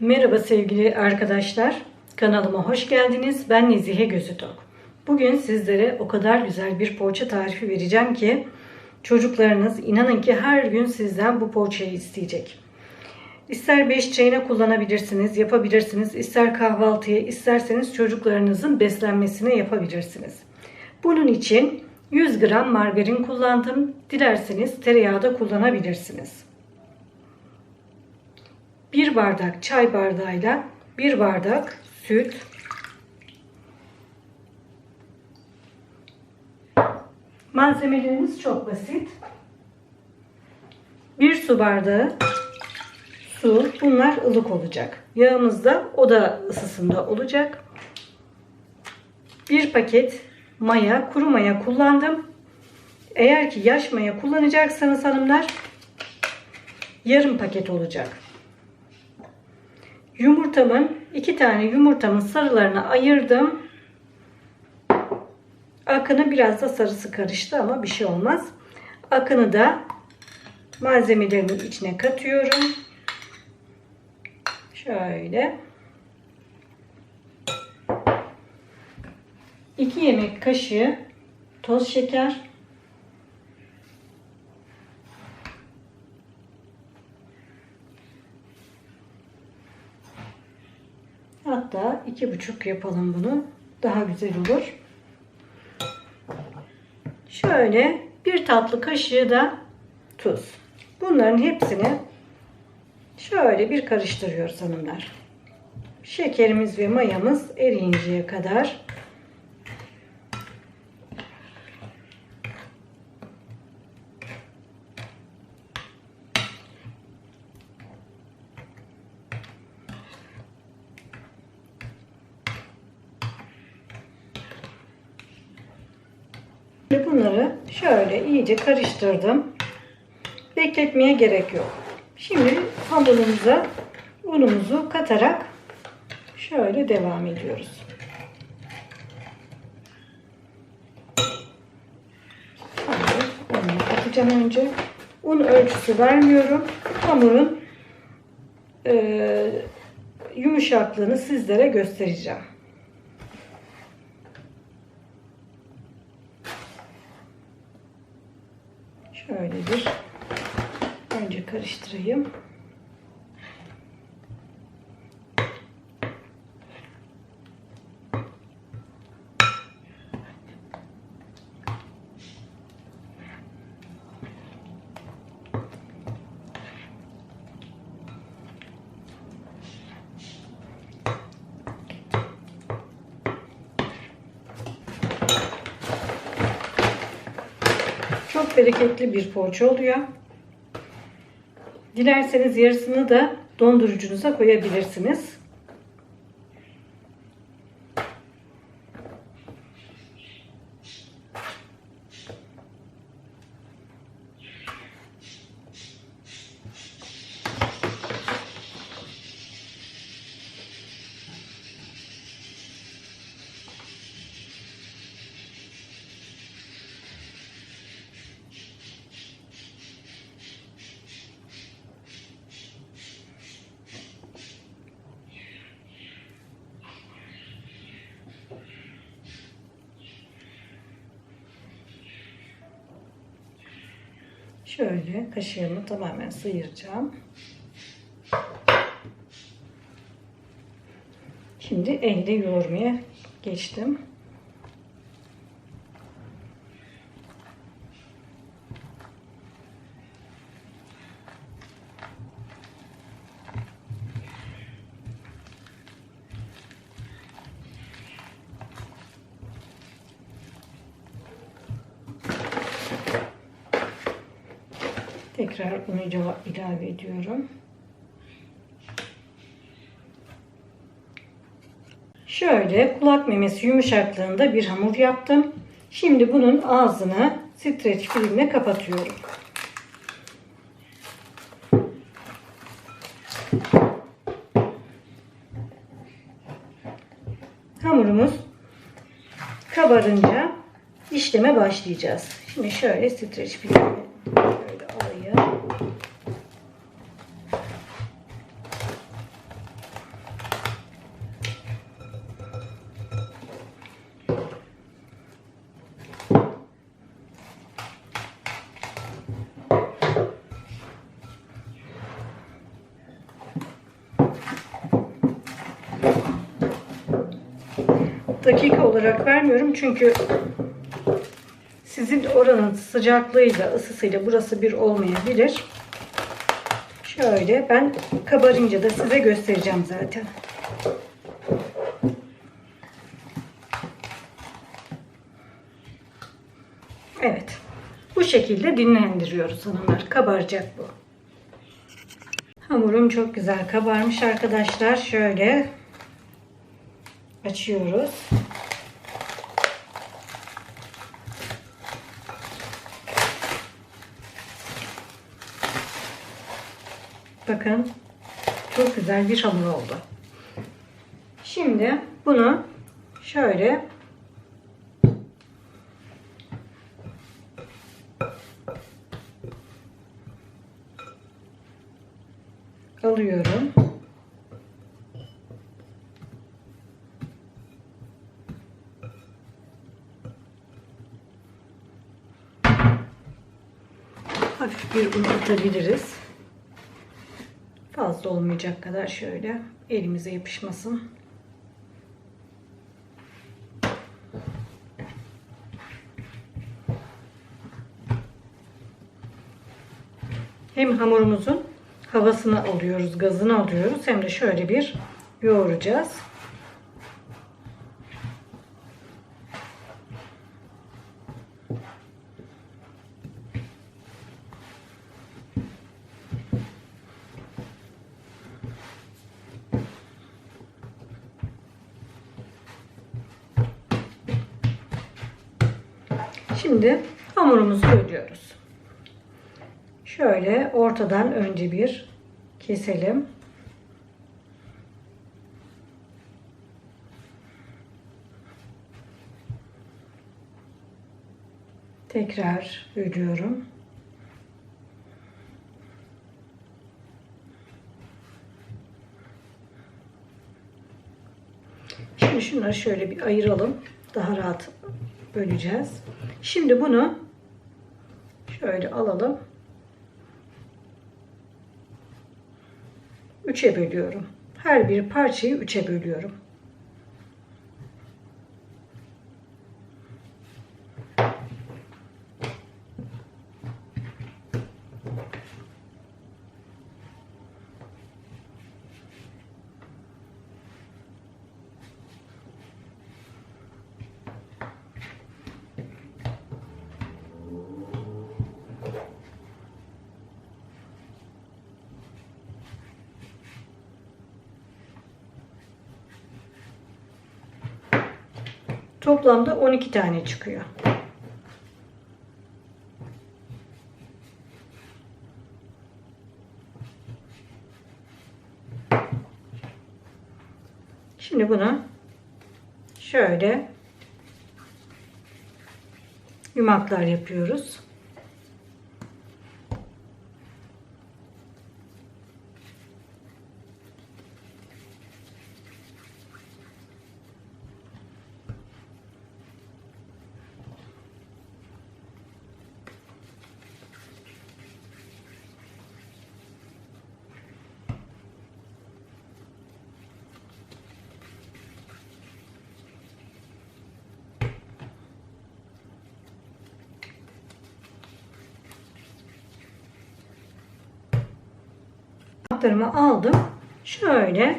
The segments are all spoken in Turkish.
Merhaba sevgili arkadaşlar. Kanalıma hoş geldiniz. Ben Nezihe Gözütok. Bugün sizlere o kadar güzel bir poğaça tarifi vereceğim ki çocuklarınız inanın ki her gün sizden bu poğaçayı isteyecek. İster beş çayına kullanabilirsiniz, yapabilirsiniz. İster kahvaltıya, isterseniz çocuklarınızın beslenmesine yapabilirsiniz. Bunun için 100 gram margarin kullandım. Dilerseniz tereyağı da kullanabilirsiniz. 1 bardak çay bardağıyla 1 bardak süt, Malzemelerimiz çok basit. 1 su bardağı su. Bunlar ılık olacak. Yağımız da oda ısısında olacak. 1 paket maya, kuru maya kullandım. Eğer ki yaş maya kullanacaksanız hanımlar yarım paket olacak. Yumurtamın iki tane yumurtamın sarılarını ayırdım. Akını biraz da sarısı karıştı ama bir şey olmaz. Akını da malzemelerimin içine katıyorum. Şöyle. 2 yemek kaşığı toz şeker. İki buçuk yapalım bunu. Daha güzel olur. Şöyle bir tatlı kaşığı da tuz. Bunların hepsini şöyle bir karıştırıyoruz hanımlar. Şekerimiz ve mayamız eriyinceye kadar Ve bunları şöyle iyice karıştırdım. Bekletmeye gerek yok. Şimdi hamurumuza unumuzu katarak şöyle devam ediyoruz. Unu katacağım önce. Un ölçüsü vermiyorum. Hamurun e, yumuşaklığını sizlere göstereceğim. Şöyle bir önce karıştırayım. Çok bereketli bir poğaça oluyor. Dilerseniz yarısını da dondurucunuza koyabilirsiniz. Şöyle kaşığımı tamamen sıyıracağım. Şimdi elde yoğurmaya geçtim. Tekrar unu ilave ediyorum. Şöyle kulak memesi yumuşaklığında bir hamur yaptım. Şimdi bunun ağzını streç filmle kapatıyorum. Hamurumuz kabarınca işleme başlayacağız. Şimdi şöyle streç filmi dakika olarak vermiyorum çünkü sizin oranın sıcaklığıyla ısısıyla burası bir olmayabilir. Şöyle ben kabarınca da size göstereceğim zaten. Evet. Bu şekilde dinlendiriyoruz hanımlar. Kabaracak bu. Hamurum çok güzel kabarmış arkadaşlar. Şöyle açıyoruz. Bakın çok güzel bir hamur oldu. Şimdi bunu şöyle alıyorum. Bir un atabiliriz. Fazla olmayacak kadar şöyle elimize yapışmasın. Hem hamurumuzun havasını alıyoruz, gazını alıyoruz hem de şöyle bir yoğuracağız. Şimdi hamurumuzu bölüyoruz. Şöyle ortadan önce bir keselim. Tekrar bölüyorum. Şimdi şunları şöyle bir ayıralım. Daha rahat böleceğiz. Şimdi bunu şöyle alalım. Üçe bölüyorum. Her bir parçayı üçe bölüyorum. Toplamda 12 tane çıkıyor. Şimdi bunu şöyle yumaklar yapıyoruz. Anahtarımı aldım. Şöyle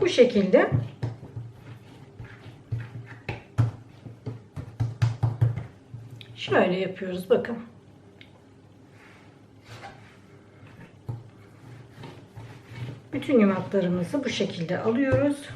bu şekilde şöyle yapıyoruz bakın. Bütün yumaklarımızı bu şekilde alıyoruz.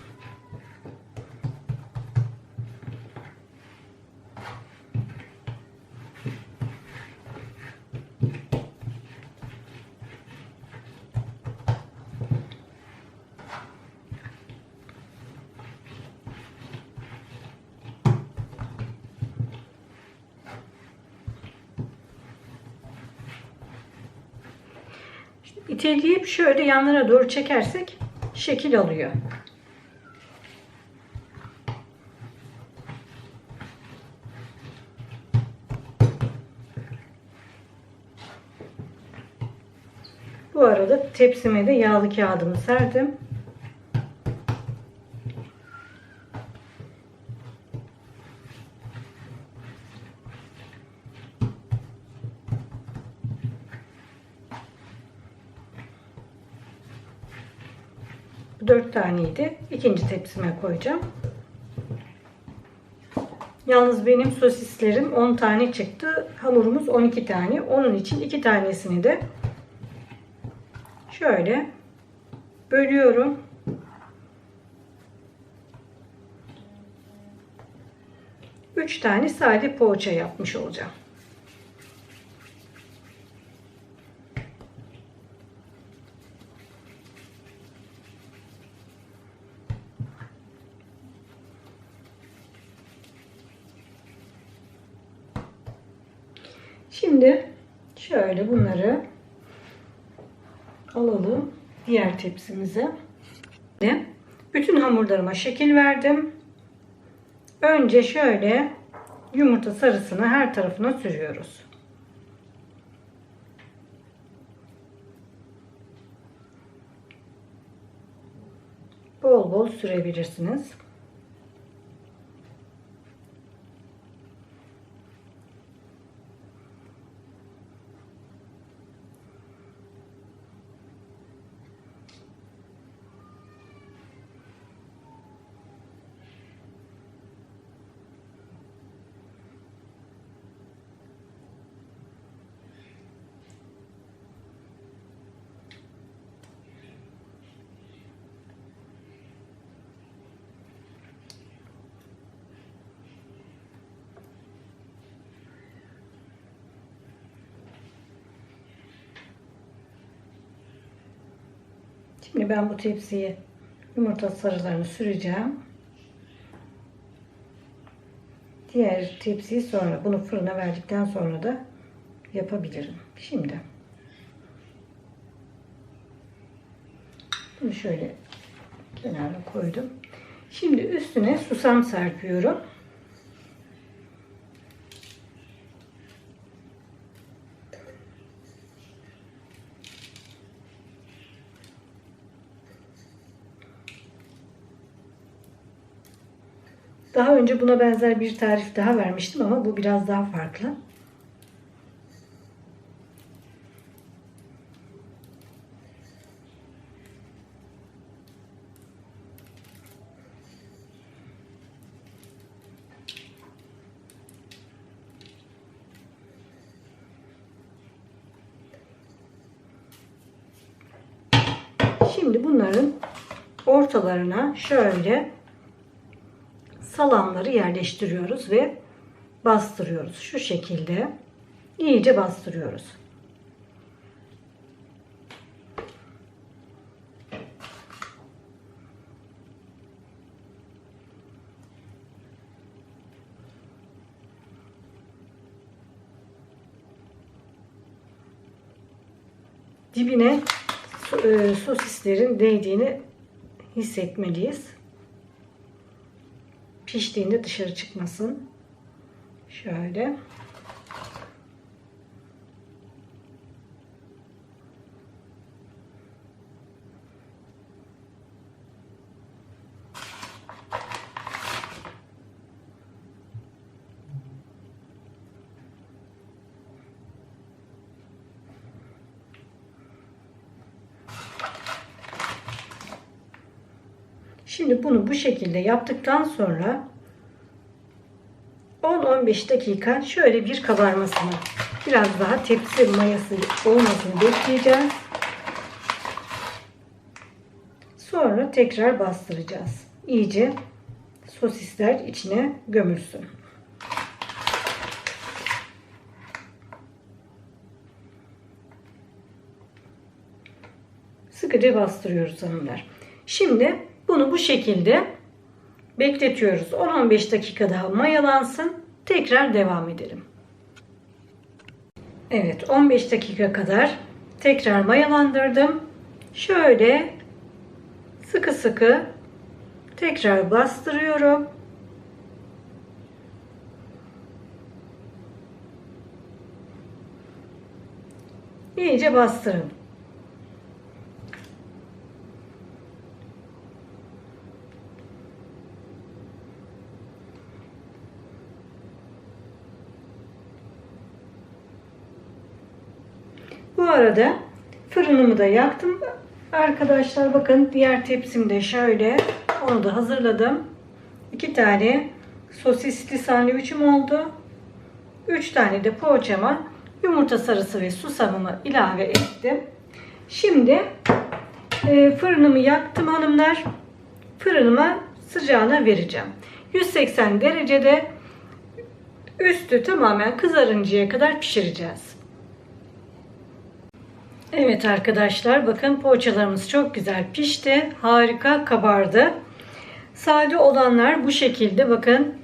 İteleyip şöyle yanlara doğru çekersek şekil alıyor. Bu arada tepsime de yağlı kağıdımı serdim. Dört taneydi. İkinci tepsime koyacağım. Yalnız benim sosislerim 10 tane çıktı. Hamurumuz 12 tane. Onun için 2 tanesini de şöyle bölüyorum. Üç tane sade poğaça yapmış olacağım. Şimdi şöyle bunları alalım diğer tepsimize. Bütün hamurlarıma şekil verdim. Önce şöyle yumurta sarısını her tarafına sürüyoruz. Bol bol sürebilirsiniz. Şimdi ben bu tepsiye yumurta sarılarını süreceğim. Diğer tepsiyi sonra bunu fırına verdikten sonra da yapabilirim. Şimdi bunu şöyle kenara koydum. Şimdi üstüne susam serpiyorum. Daha önce buna benzer bir tarif daha vermiştim ama bu biraz daha farklı. Şimdi bunların ortalarına şöyle salamları yerleştiriyoruz ve bastırıyoruz. Şu şekilde iyice bastırıyoruz. Dibine e, sosislerin değdiğini hissetmeliyiz piştiğinde dışarı çıkmasın. Şöyle. Şimdi bunu bu şekilde yaptıktan sonra 10-15 dakika şöyle bir kabarmasını biraz daha tepsi mayası olmasını bekleyeceğiz. Sonra tekrar bastıracağız. İyice sosisler içine gömülsün. Sıkıca bastırıyoruz hanımlar. Şimdi bunu bu şekilde bekletiyoruz. 10-15 dakika daha mayalansın. Tekrar devam edelim. Evet 15 dakika kadar tekrar mayalandırdım. Şöyle sıkı sıkı tekrar bastırıyorum. İyice bastırın. Arada fırınımı da yaktım. Arkadaşlar bakın diğer tepsimde şöyle onu da hazırladım. İki tane sosisli sandviçim oldu. Üç tane de poğaçama yumurta sarısı ve susamımı ilave ettim. Şimdi e, fırınımı yaktım hanımlar. Fırınıma sıcağına vereceğim. 180 derecede üstü tamamen kızarıncaya kadar pişireceğiz. Evet arkadaşlar bakın poğaçalarımız çok güzel pişti. Harika kabardı. Sade olanlar bu şekilde bakın.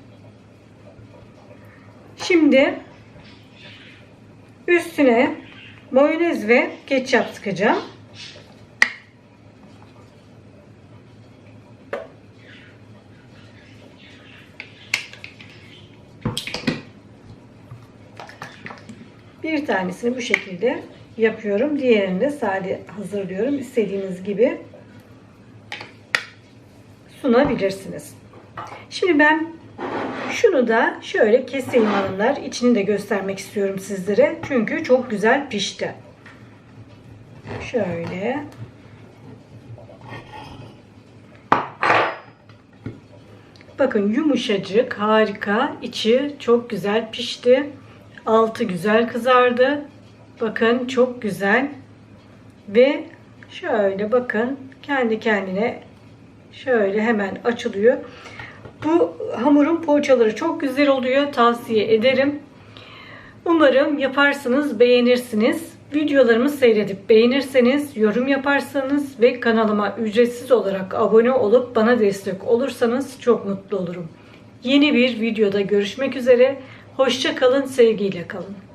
Şimdi üstüne mayonez ve ketçap sıkacağım. Bir tanesini bu şekilde yapıyorum. Diğerini de sade hazırlıyorum. İstediğiniz gibi sunabilirsiniz. Şimdi ben şunu da şöyle keseyim hanımlar. İçini de göstermek istiyorum sizlere. Çünkü çok güzel pişti. Şöyle. Bakın yumuşacık, harika. İçi çok güzel pişti. Altı güzel kızardı. Bakın çok güzel. Ve şöyle bakın kendi kendine şöyle hemen açılıyor. Bu hamurun poğaçaları çok güzel oluyor. Tavsiye ederim. Umarım yaparsınız, beğenirsiniz. Videolarımı seyredip beğenirseniz, yorum yaparsanız ve kanalıma ücretsiz olarak abone olup bana destek olursanız çok mutlu olurum. Yeni bir videoda görüşmek üzere. Hoşça kalın, sevgiyle kalın.